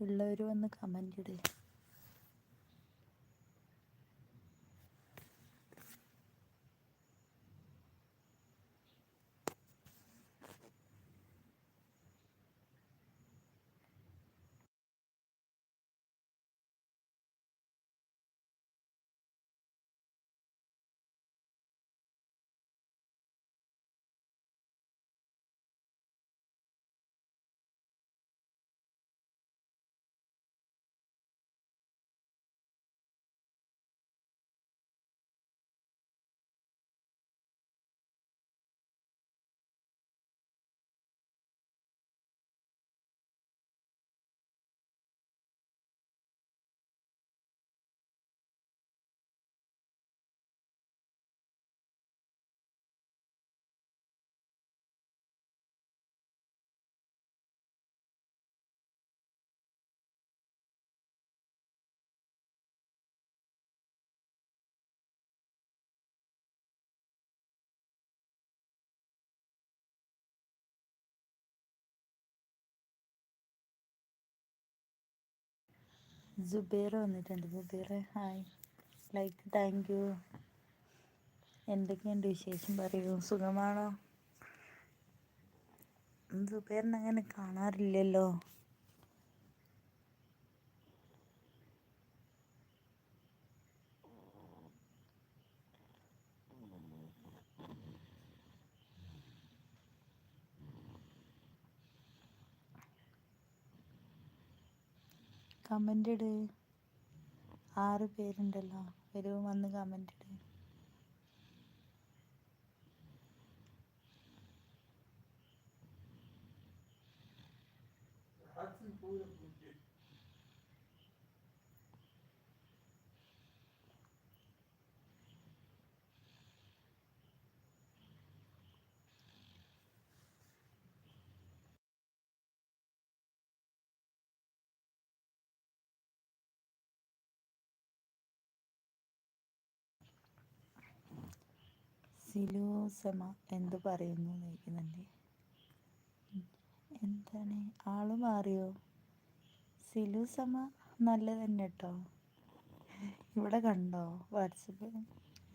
ഉള്ളവർ വന്ന് കമന്റ് ഇടുക ജുബേർ വന്നിട്ടുണ്ട്. Jubair hi like thank you എന്തൊക്കെയുണ്ട് വിശേഷം? പറയൂ. സുഖമാണോ? ജുബേറിനെ അങ്ങനെ കാണാറില്ലല്ലോ. കമന്റ് ഇട്. ആറ് പേരുണ്ടല്ലോ. ഒരു വന്ന് കമന്റ് ഇട്. സിലൂസമ എന്ത് പറയുന്നു ചോദിക്കുന്നുണ്ട്. എന്താണ്? ആൾ മാറിയോ? സിലൂസമ നല്ല തന്നെ കേട്ടോ. ഇവിടെ കണ്ടോ? വാട്സപ്പ്.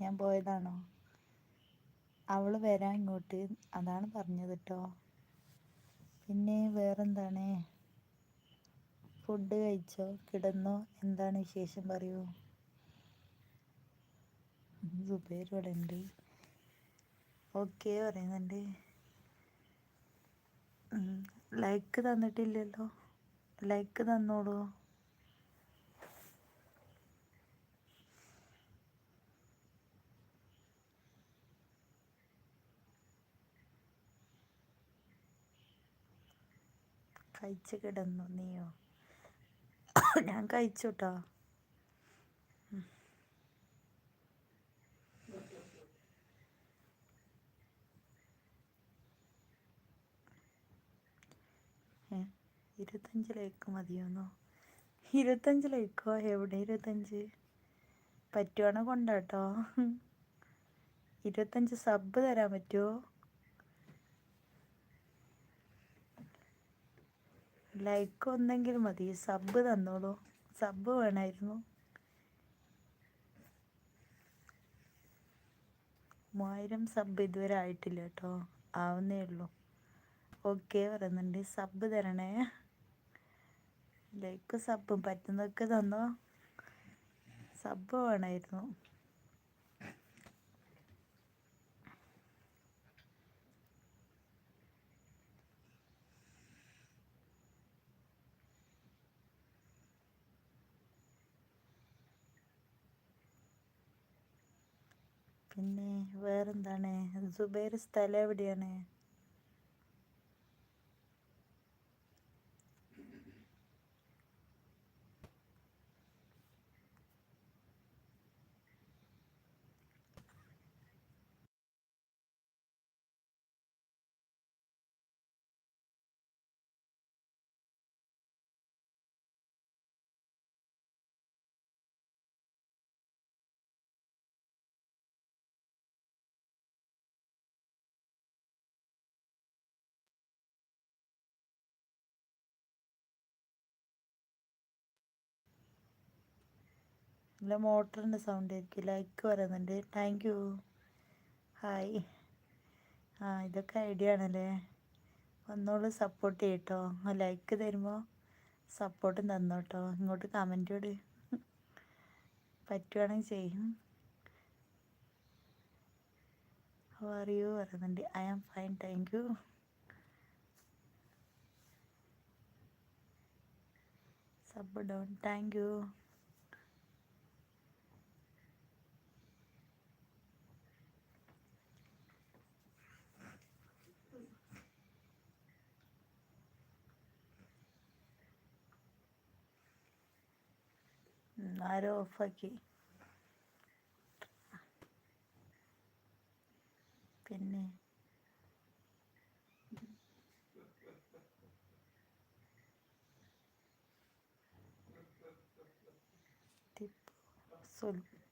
ഞാൻ പോയതാണോ? അവൾ വരാൻ ഇങ്ങോട്ട്. അതാണ് പറഞ്ഞത് കേട്ടോ. പിന്നെ വേറെന്താണ്? ഫുഡ് കഴിച്ചോ? കിടന്നോ? എന്താണ് വിശേഷം? പറയൂ. സുബേർ ഇവിടെ ഉണ്ട്. ഓക്കെ പറയുന്നുണ്ട്. ലൈക്ക് തന്നിട്ടില്ലല്ലോ. ലൈക്ക് തന്നോളൂ. കഴിച്ച് കിടന്നു നീയോ? ഞാൻ കഴിച്ചു കേട്ടോ ഇരുപത്തഞ്ച് ലൈക്ക് മതിയോന്നോ? ഇരുപത്തഞ്ച് ലൈക്കോ എവിടെ ഇരുപത്തഞ്ച്? പറ്റുവാണെ കൊണ്ടാട്ടോ. ഇരുപത്തഞ്ച് സബ് തരാൻ പറ്റുമോ ലൈക്ക് ഒന്നെങ്കിലും മതി. സബ് തന്നോളൂ. സബ് വേണമായിരുന്നു മൂവായിരം സബ് ഇതുവരെ ആയിട്ടില്ല കേട്ടോ. ആവുന്നേ ഉള്ളൂ. ഓക്കെ പറയുന്നുണ്ട്. സബ് തരണേ. ലൈക്ക് സബും പറ്റുന്നതൊക്കെ തന്നോ? സബ് വേണമായിരുന്നു. പിന്നെ വേറെന്താണ്? സുബൈർ സ്ഥലം എവിടെയാണ്? അല്ല മോട്ടറിന്റെ സൗണ്ട് ആയിരിക്കും. ലൈക്ക് പറയുന്നുണ്ട്. താങ്ക് യു ഹായ് ആ ഇതൊക്കെ ഐഡിയ ആണല്ലേ? ഒന്നോളൂ സപ്പോർട്ട് ചെയ്യട്ടോ. ലൈക്ക് തരുമ്പോൾ സപ്പോർട്ടും തന്നോട്ടോ. ഇങ്ങോട്ട് കമന്റ് വിട് പറ്റുവാണെങ്കിൽ ചെയ്യും. അറിയൂ പറയുന്നുണ്ട്. I am fine thank you sub Don thank you ആരോ ഓഫാക്കി. പിന്നെ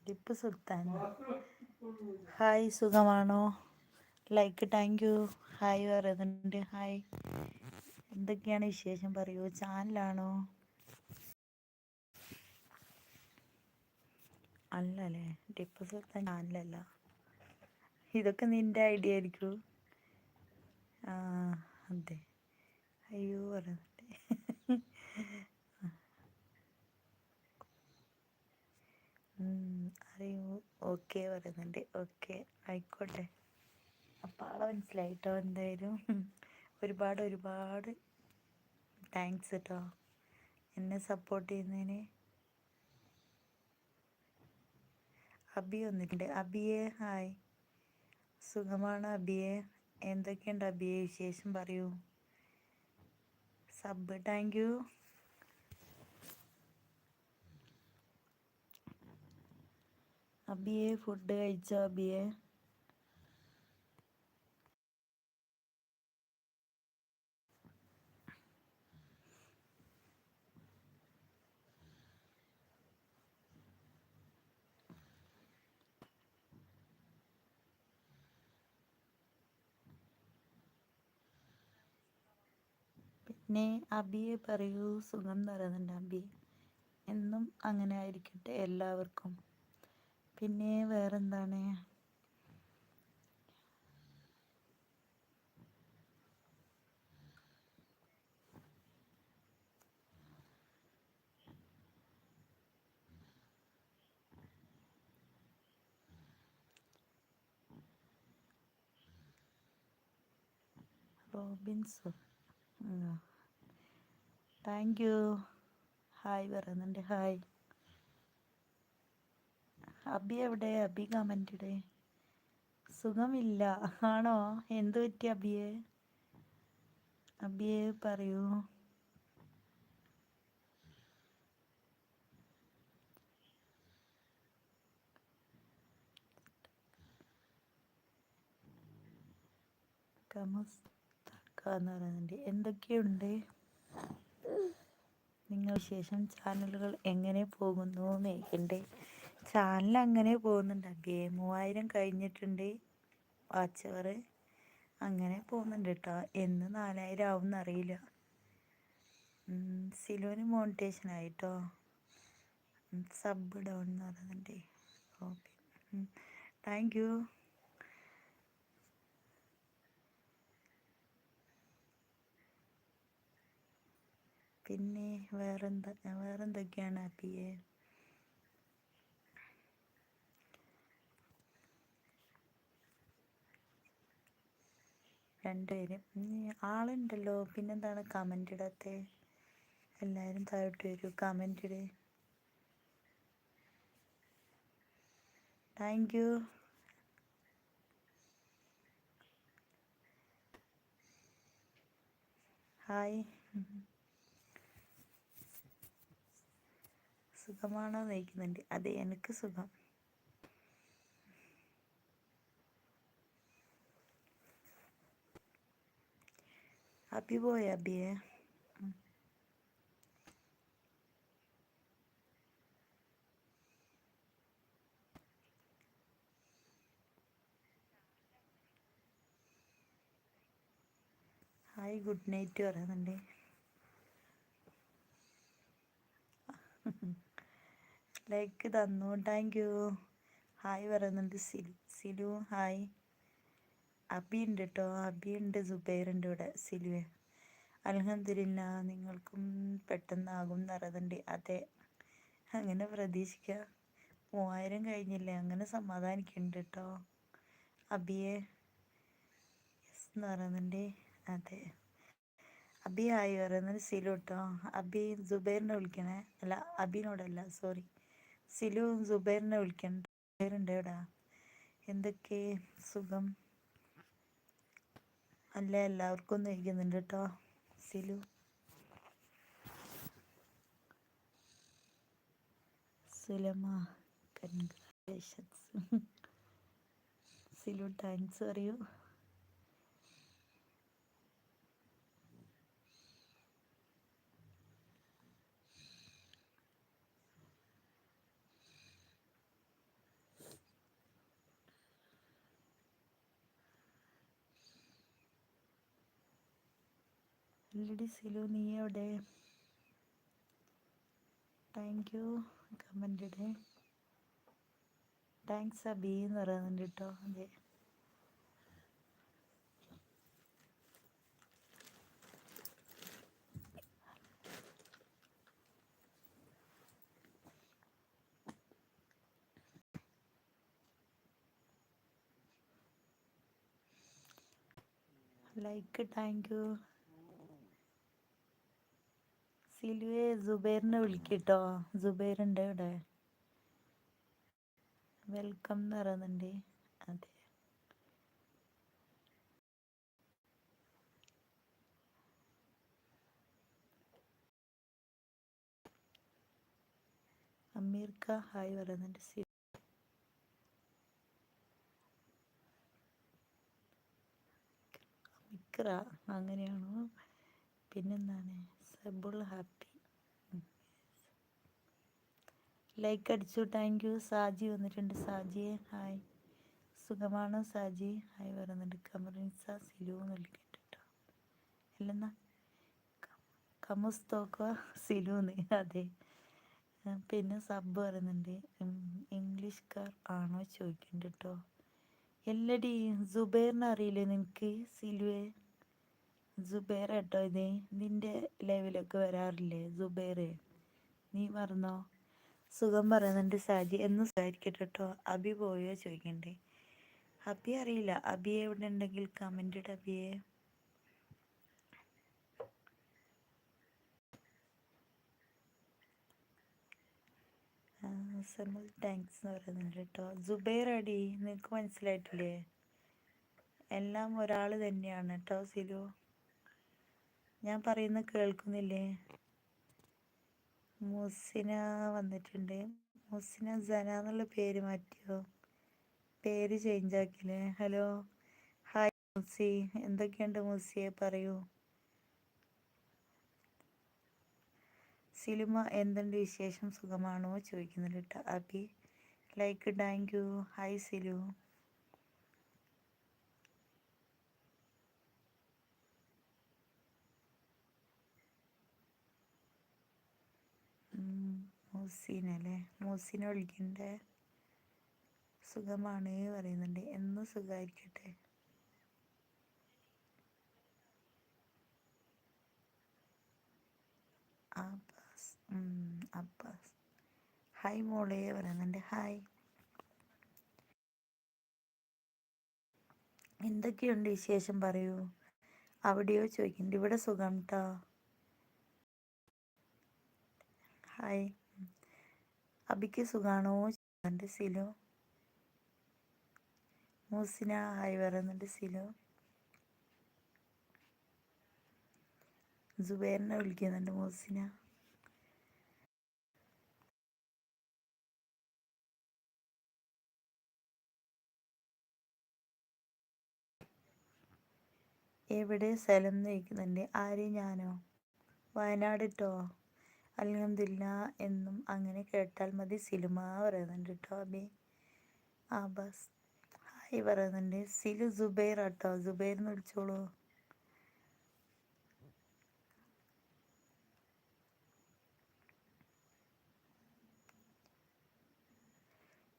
ടിപ്പു സുൽത്താൻ. ഹായ് സുഖമാണോ? Like thank you. ഹായ് പറയുന്നുണ്ട് ഹായ്. എന്തൊക്കെയാണ് വിശേഷം? പറയൂ. ചാനലാണോ? അല്ലല്ലേ. ടിപ്പു സുൽത്താൻ അല്ലല്ല. ഇതൊക്കെ നിന്റെ ഐഡിയ ആയിരിക്കും. ആ അതെ. അയ്യോ പറയുന്നുണ്ട് അറിയൂ. ഓക്കെ പറയുന്നുണ്ട്. ഓക്കെ ആയിക്കോട്ടെ. അപ്പം ആളെ മനസ്സിലായിട്ടോ എന്തായാലും? ഒരുപാട് ഒരുപാട് താങ്ക്സ് കേട്ടോ എന്നെ സപ്പോർട്ട് ചെയ്യുന്നതിന്. അബി വന്നിട്ടുണ്ട്. അബിയെ ഹായ് സുഖമാണ് അബിയെ. എന്തൊക്കെയുണ്ട് അബിയെ? വിശേഷം പറയൂ. സബ് താങ്ക് യു അബിയെ ഫുഡ് കഴിച്ചോ അബിയെ? പിന്നെ അബിയെ പറയൂ സുഖം പറയുന്നുണ്ട് അബി. എന്നും അങ്ങനെ ആയിരിക്കട്ടെ എല്ലാവർക്കും. പിന്നെ വേറെന്താണ്? റോബിൻസ്? താങ്ക് യു ഹായ് പറയുന്നുണ്ട്. ഹായ് അബി എവിടെ? അബി കമന്റ് ഇടേ. സുഖമില്ല. ആണോ? എന്ത് പറ്റി അബിയെ? അബിയെ പറയൂ. പറയുന്നുണ്ട്. എന്തൊക്കെയുണ്ട്? നിങ്ങൾ വിശേഷം ചാനലുകൾ എങ്ങനെ പോകുന്നു എന്റെ ചാനൽ അങ്ങനെ പോകുന്നുണ്ട്. അബിയെ മൂവായിരം കഴിഞ്ഞിട്ടുണ്ട്. വാച്ച് അങ്ങനെ പോകുന്നുണ്ട് കേട്ടോ എന്ന് നാലായിരം ആവും എന്നറിയില്ല സിലോന് മോണിറ്റേഷൻ ആയിട്ടോ? സബ് ഡൗൺ എന്ന് പറയുന്നുണ്ട് ഓക്കെ. Thank you. പിന്നെ വേറെന്താ വേറെന്തൊക്കെയാണ് ഹാപ്പിയെ രണ്ടുപേരും. ആളുണ്ടല്ലോ. പിന്നെന്താണ് കമന്റ് ഇടാത്തെ? എല്ലാവരും താഴോട്ട് വരൂ കമന്റ് ഇട്. താങ്ക് യു ഹായ് സുഖമാണോ നയിക്കുന്നുണ്ട് അതെ എനിക്ക് സുഖം. അബി പോയ അബിയെ? ഹായ് ഗുഡ് നൈറ്റ് പറയുന്നുണ്ട്. ലൈക്ക് തന്നു. താങ്ക് യു ഹായ് പറയുന്നുണ്ട് സിലു സിലു. ഹായ് അബി ഉണ്ട് കേട്ടോ അബി ഉണ്ട് സുബൈറുണ്ട് ഇവിടെ സിലുവേ അലഹദില്ല നിങ്ങൾക്കും പെട്ടെന്നാകും എന്നറിയുന്നുണ്ട് അതെ. അങ്ങനെ പ്രതീക്ഷിക്കുക മൂവായിരം കഴിഞ്ഞില്ലേ? അങ്ങനെ സമാധാനിക്കുന്നുണ്ട് കേട്ടോ അബിയെ. എന്ന് പറയുന്നുണ്ട്. അതെ. അബി ആയി പറയുന്നത് സിലു കേട്ടോ അബി ജുബൈറിനെ വിളിക്കണേ. അല്ല അബിനോടല്ല സോറി സിലു സുബൈറിനെ വിളിക്കണ്ട. ജുബൈറുണ്ട് എവിടാ എന്തൊക്കെ സുഖം? അല്ല എല്ലാവർക്കും ഒന്ന് ഇരിക്കുന്നുണ്ട് കേട്ടോ സിലു. സുലമ കൺഗ്രാലേഷൻസ് സിലു താങ്ക്സ് പറയൂ. അല്ലടി സിലു നീ എവിടെ? Thank you comment thanks Abi എന്ന് പറയുന്നുണ്ട് കേട്ടോ. അതെ. ലൈക്ക് താങ്ക് യു സിലുവെ ജുബൈറിനെ വിളിക്കട്ടോ. ജുബൈറുണ്ട് ഇവിടെ. വെൽക്കം എന്ന് പറയുന്നുണ്ട്. അതെ. അമീർക്ക ഹായ് പറയുന്നുണ്ട്. സി അങ്ങനെയാണോ? പിന്നെന്താണ്? സബുൾ ഹാപ്പി ലൈക്ക് അടിച്ചു. താങ്ക് യു സാജി വന്നിട്ടുണ്ട്. സാജിയെ. ഹായ് സുഖമാണ് സാജി? ഹായ് പറയുന്നുണ്ട് കമറിൻസ സിലു നൽകിയിട്ടുണ്ട്. കേട്ടോ അല്ലെന്നാ കമുസ്തോക്ക സിലുന്ന് അതെ. പിന്നെ സബ് പറയുന്നുണ്ട് ഇംഗ്ലീഷ്കാർ ആണോ ചോദിക്കുന്നുണ്ട് കേട്ടോ എല്ലടി സുബൈറിനെ അറിയില്ലേ നിനക്ക്? സിലുവേ? ജുബൈർ കേട്ടോ ഇത്. നിന്റെ ലൈവിലൊക്കെ വരാറില്ലേ ജുബൈർ നീ പറഞ്ഞോ? സുഖം പറയുന്നുണ്ട് സാജി. എന്ന് സുഖമായിരിക്കട്ടെ കേട്ടോ. അബി പോയോ ചോദിക്കണ്ടേ? അബി അറിയില്ല. അബി എവിടെ ഉണ്ടെങ്കിൽ കമന്റ് ഇട അബിയെ. താങ്ക്സ് എന്ന് പറയുന്നുണ്ട് കേട്ടോ. ജുബൈർ അടി നിനക്ക് മനസ്സിലായിട്ടില്ലേ? എല്ലാം ഒരാൾ തന്നെയാണ് കേട്ടോ സിലു. ഞാൻ പറയുന്ന കേൾക്കുന്നില്ലേ? മുസിന വന്നിട്ടുണ്ട്. മുസിന സന എന്നുള്ള പേര് മാറ്റിയോ? പേര് ചേഞ്ച് ആക്കില്ലേ ഹലോ ഹായ് മുസി എന്തൊക്കെയുണ്ട് മുസിയെ പറയൂ. സിലിമ എന്തുണ്ട് വിശേഷം? സുഖമാണോ? ചോദിക്കുന്നുണ്ട് കേട്ടോ. Abi like thank you hi Silu. മൂസീനല്ലേ? മൂസീനെ വിളിക്കണ്ടേ? സുഖമാണ് പറയുന്നുണ്ട്. എന്നും സുഖമായിരിക്കട്ടെ? Abbas Abbas. ഹായ് മോളെ പറയുന്നുണ്ട്. ഹായ് എന്തൊക്കെയുണ്ട് വിശേഷം പറയൂ? അവിടെയോ ചോദിക്കുന്നുണ്ട്. ഇവിടെ സുഖം കേട്ടോ ഹായ് അബിക്ക് സുഖാണോ? ചോദിക്കുന്നുണ്ട് സിലോ? മൂസിന ഹായ് പറയുന്നുണ്ട് സിലു? ജുബേറിനെ വിളിക്കുന്നുണ്ട് മൂസിന. എവിടെ സ്ഥലം നയിക്കുന്നുണ്ട് ആര് ഞാനോ? വയനാട് കേട്ടോ അലഹമില്ല എന്നും അങ്ങനെ കേട്ടാൽ മതി. സിലുമ പറയുന്നുണ്ട് കേട്ടോ അബി. ആബാസ്. ഹായ് പറയുന്നുണ്ട്. സിലു ജുബൈർ കേട്ടോ ജുബൈർ എന്ന് വിളിച്ചോളൂ.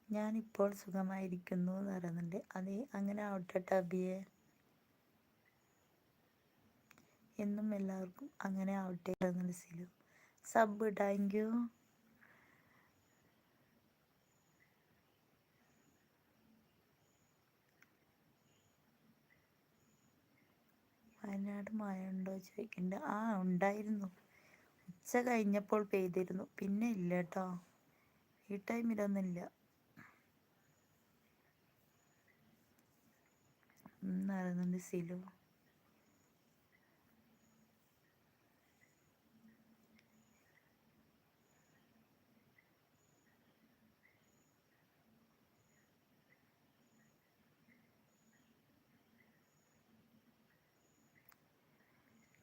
ഞാനിപ്പോൾ സുഖമായിരിക്കുന്നു എന്ന് പറയുന്നുണ്ട്. അതെ അങ്ങനെ ആവട്ടെ ടബിയെ എന്നും എല്ലാവർക്കും അങ്ങനെ ആവട്ടെ എന്നുള്ള സിലു. സബ് താങ്ക് യു വയനാട് മഴ ഉണ്ടോ ചോദിക്കുന്നുണ്ട് ആ ഉണ്ടായിരുന്നു. ഉച്ച കഴിഞ്ഞപ്പോൾ പെയ്തിരുന്നു. പിന്നെ ഇല്ല. കേട്ടോ ഈ ടൈമിലൊന്നുമില്ല നടന്നുണ്ട് സിലു.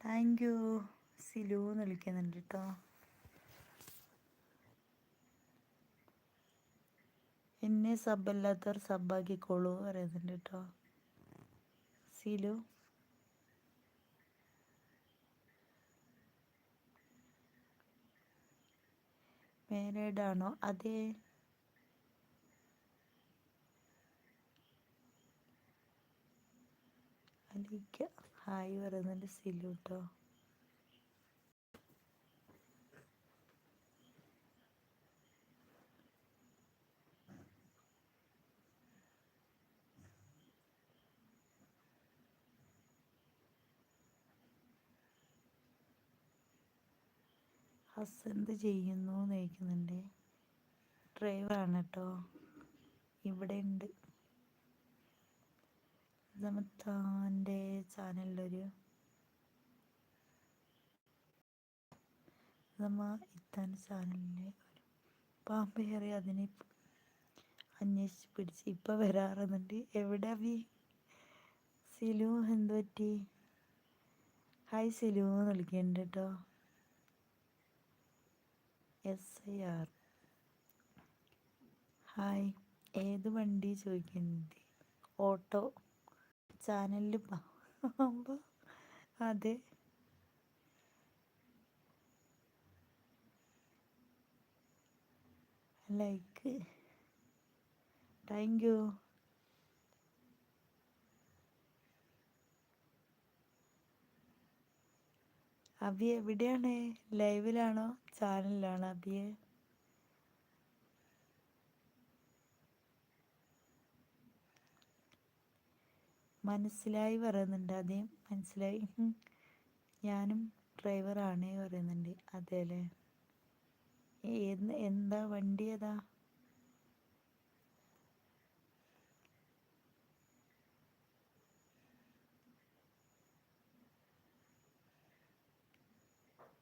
Thank you. സിലു എന്ന് വിളിക്കുന്നുണ്ട് കേട്ടോ. എന്നെ സബ്ബല്ലാത്തവർ സബ്ബാക്കിക്കോളൂ പറയുന്നുണ്ട് കേട്ടോ. സിലു. മേരേഡാണോ അതെ. അലിക്ക ഹായ് പറയുന്നുണ്ട് സിലു കേട്ടോ ഹസ് ചെയ്യുന്നു എന്ന് ചോദിക്കുന്നുണ്ട്. ഡ്രൈവറാണ് കേട്ടോ. ഇവിടെ ഉണ്ട് സമത്താന്റെ ചാനലിലൊരു ഇത്താൻ ഒരു പാമ്പ് കയറി അതിനെ അന്വേഷിച്ച് പിടിച്ച് ഇപ്പം വരാറുന്നുണ്ട് എവിടെ വി സിലു എന്ത് പറ്റി? ഹായ് സിലു എന്ന് വിളിക്കുന്നുണ്ട് കേട്ടോ എസ് ഐ ആർ. ഹായ്. ഏത് വണ്ടി ചോദിക്കുന്നുണ്ട് ഓട്ടോ. ചാനലിൽ ആകുമ്പോൾ അതെ. ലൈക്ക്. Thank U. അബി എവിടെയാണ്? ലൈവിലാണോ? ചാനലിലാണോ അബിയെ? മനസ്സിലായി പറയുന്നുണ്ട്. അതേ മനസ്സിലായി. ഞാനും ഡ്രൈവറാണ് പറയുന്നുണ്ട്. അതെ അല്ലേ? എന്താ വണ്ടി ഏതാ